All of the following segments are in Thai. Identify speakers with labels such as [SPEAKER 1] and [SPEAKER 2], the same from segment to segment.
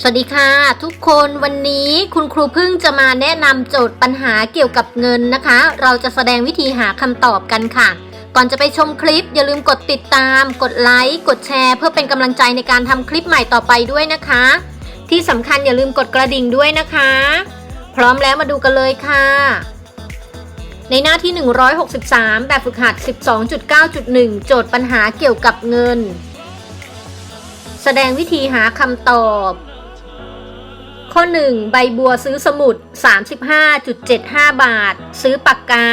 [SPEAKER 1] สวัสดีค่ะทุกคนวันนี้คุณครูพึ่งจะมาแนะนำโจทย์ปัญหาเกี่ยวกับเงินนะคะ เราจะแสดงวิธีหาคำตอบกันค่ะ ก่อนจะไปชมคลิป อย่าลืมกดติดตาม กดไลค์กดแชร์ เพื่อเป็นกำลังใจในการทำคลิปใหม่ต่อไปด้วยนะคะ ที่สำคัญอย่าลืมกดกระดิ่งด้วยนะคะ พร้อมแล้วมาดูกันเลยค่ะ ในหน้าที่ 163 แบบฝึกหัด 12.9.1 โจทย์ปัญหาเกี่ยวกับเงิน แสดงวิธีหาคำตอบ ข้อ 1 ใบบัวซื้อสมุด 35.75 บาท ซื้อปากกา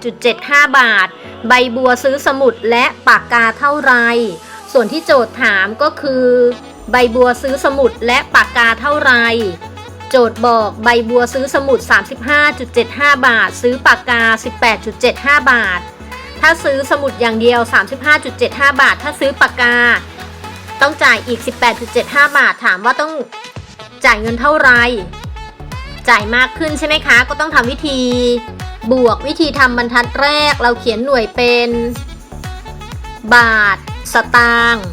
[SPEAKER 1] 18.75 บาท ใบบัวซื้อสมุดและปากกาเท่าไร ส่วนที่โจทย์ถามก็คือ ใบบัวซื้อสมุดและปากกาเท่าไร โจทย์บอกใบบัวซื้อสมุด 35.75 บาท ซื้อปากกา 18.75 บาท ถ้าซื้อสมุดอย่างเดียว 35.75 บาท ถ้าซื้อปากกา ต้องจ่ายอีก 18.75 บาท ถามว่าต้อง จ่ายเงินเท่าไหรจ่ายมากขึ้นใช่ไหมคะ ก็ต้องทำวิธี บวกวิธีทำบรรทัดแรก เราเขียนหน่วยเป็น บาท สตางค์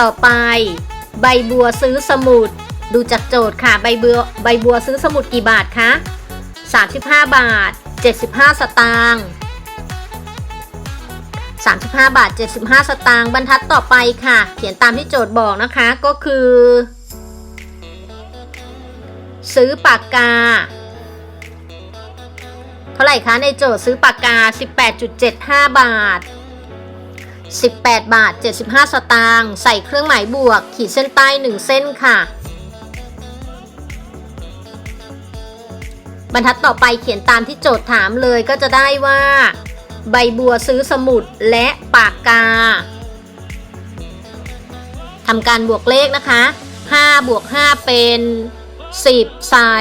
[SPEAKER 1] ต่อไป ใบบัวซื้อสมุด ดูจากโจทย์ค่ะใบบัวใบบัวซื้อสมุดกี่บาทคะ35 บาท 75 สตางค์ 35 บาท 75 สตางค์บรรทัดต่อไปค่ะ เขียนตามที่โจทย์บอกนะคะก็คือ ซื้อปากกา เท่าไหร่คะ ในโจทย์ซื้อปากกา 18.75 บาท 18 บาท 75 สตางค์ใส่เครื่องหมายบวก ขีดเส้นใต้ 1 เส้นค่ะ บรรทัดต่อไปเขียนตามที่โจทย์ถามเลยก็จะได้ว่า ใบบัวซื้อสมุดและปากกาทำการบวกเลขนะคะ5บวก5เป็น 10 ใส่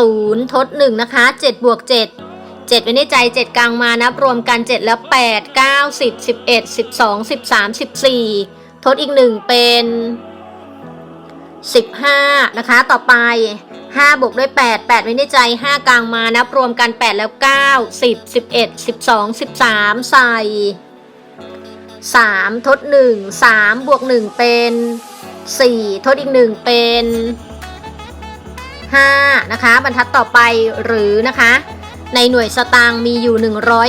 [SPEAKER 1] 0 ทด 1 นะคะ 7 บวก 7 7ไว้ในใจ 7 กลางมานับรวมกัน 7 แล้ว 8 9 10 11 12 13 14 ทดอีก 1 เป็น 15 นะคะ ต่อไป 5 บวกด้วย 8 8 ไว้ในใจ 5 กลางมานับรวมกัน 8 แล้ว 9 10 11 12 13 ใส่ 3 ทด 1 3 บวก 1 เป็น 4 ทดอีก 1 เป็น 5 นะคะ บรรทัดต่อไปหรือนะคะ ในหน่วยสตางค์มีอยู่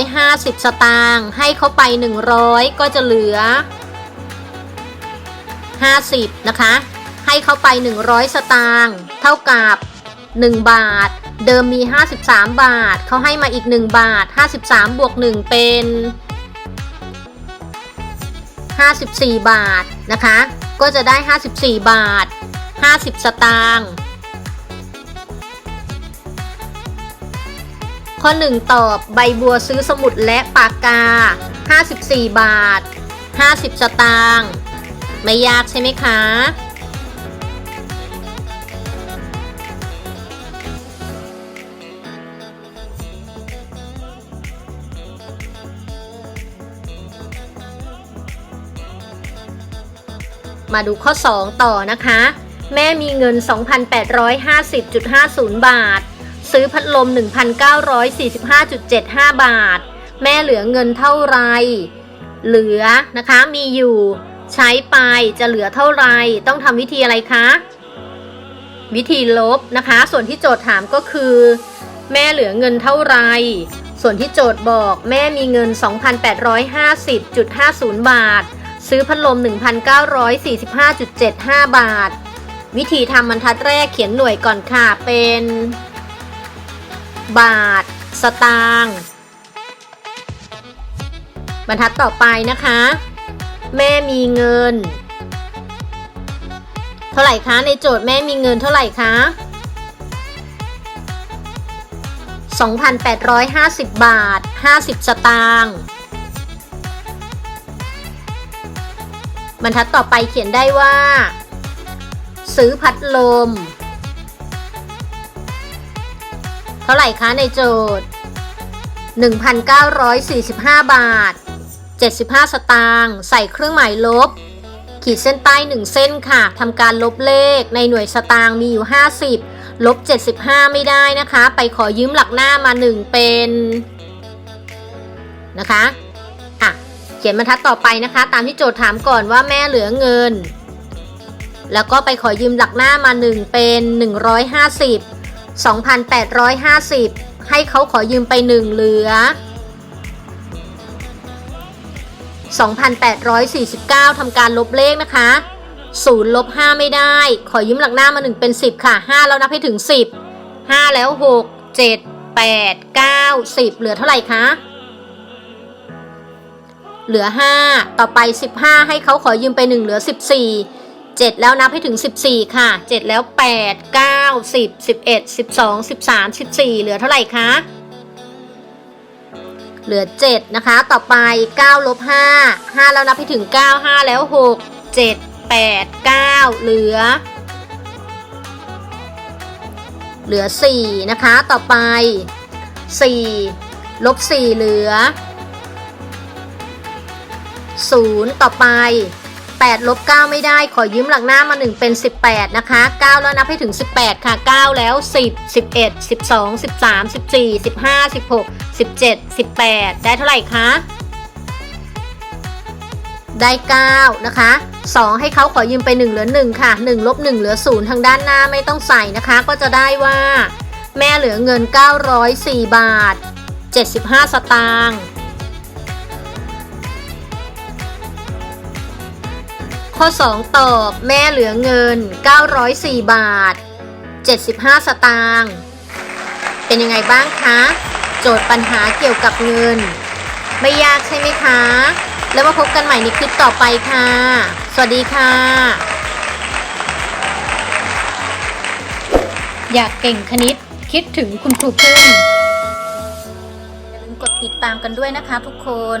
[SPEAKER 1] 150 สตางค์ให้เขาไป 100 ก็จะเหลือ 50 นะคะให้เขาไป 100 สตางค์ เท่ากับ 1 บาท เดิมมี 53 บาท เขาให้มาอีก 1 บาท 53 บวก 1 เป็น 54 บาทนะคะ ก็จะได้ 54 บาท 50 สตางค์ข้อ 1 ตอบใบบัวซื้อสมุดและปากกา 54 บาท 50 สตางค์ไม่ยากใช่ไหมคะ มาดูข้อ 2 ต่อนะคะ แม่มีเงิน 2,850.50 บาท ซื้อพัดลม 1,945.75 บาท แม่เหลือเงินเท่าไร เหลือนะคะมีอยู่ใช้ไปจะเหลือเท่าไร ต้องทำวิธีอะไรคะ วิธีลบนะคะ ส่วนที่โจทย์ถามก็คือ แม่เหลือเงินเท่าไร ส่วนที่โจทย์บอกแม่มีเงิน 2,850.50 บาท ซื้อพัดลม 1,945.75 บาท วิธีทำบรรทัดแรกเขียนหน่วยก่อนค่ะ เป็น บาท สตางค์บรรทัดต่อไปนะคะ แม่มีเงิน เท่าไหร่คะ ในโจทย์แม่มีเงินเท่าไหร่คะ2,850 บาท 50 สตางค์ บรรทัดต่อไปเขียนได้ว่า ซื้อพัดลม เท่าไหร่คะในโจทย์ 1,945 บาท 75 สตางค์ใส่เครื่องหมายลบ ขีดเส้นใต้1เส้นค่ะทำการลบเลขในหน่วยสตางค์มีอยู่ 50 ลบ 75 ไม่ได้นะคะ ไปขอยืมหลักหน้ามา 1 เป็นนะคะอะ ขียนบรรทัดต่อไปนะคะ ตามที่โจทย์ถามก่อนว่าแม่เหลือเงิน แล้วก็ไปขอยืมหลักหน้ามา 1 เป็น 150 2,850 ให้เขาขอยืมไป 1 เหลือ 2,849 ทำการลบเลขนะคะ0ลบ5ไม่ได้ ขอยืมหลักหน้ามา 1 เป็น 10 ค่ะ 5 แล้วนับให้ถึง 10 5 แล้ว 6 7 8 9 10 เหลือเท่าไหร่คะ เหลือ 5 ต่อไป 15 ให้เขาขอยืมไป 1 เหลือ 14 7 แล้วนับให้ถึง 14 ค่ะ 7 แล้ว 8 9 10 11 12 13 14 เหลือเท่าไหร่คะ เหลือ 7 นะคะ ต่อไป 9 ลบ 5 5 แล้วนับให้ถึง 9 5 แล้ว 6 7 8 9 เหลือ เหลือ 4 นะคะ ต่อไป 4 ลบ 4 เหลือ 0 ต่อไป8ลบ9ไม่ได้ขอยืมหลังหน้ามา 1 เป็น 18 นะคะ 9 แล้วนับให้ถึง 18 ค่ะ 9 แล้ว 10 11 12 13 14 15 16 17 18 ได้เท่าไหร่คะ ได้ 9 นะคะ 2 ให้เขาขอยืมไป 1 เหลือ 1 ค่ะ 1 ลบ 1 เหลือ 0 ทางด้านหน้าไม่ต้องใส่นะคะ ก็จะได้ว่า แม่เหลือเงิน 904 บาท 75 สตางค์ ข้อ 2 ตอบแม่เหลือเงิน 904 บาท 75 สตางค์เป็นยังไงบ้างคะ โจทย์ปัญหาเกี่ยวกับเงิน ไม่ยากใช่ไหมคะ แล้วมาพบกันใหม่ในคลิปต่อไปค่ะ สวัสดีค่ะ อยากเก่งคณิตคิดถึงคุณครูพึ่งอย่าลืมกดติดตามกันด้วยนะคะทุกคน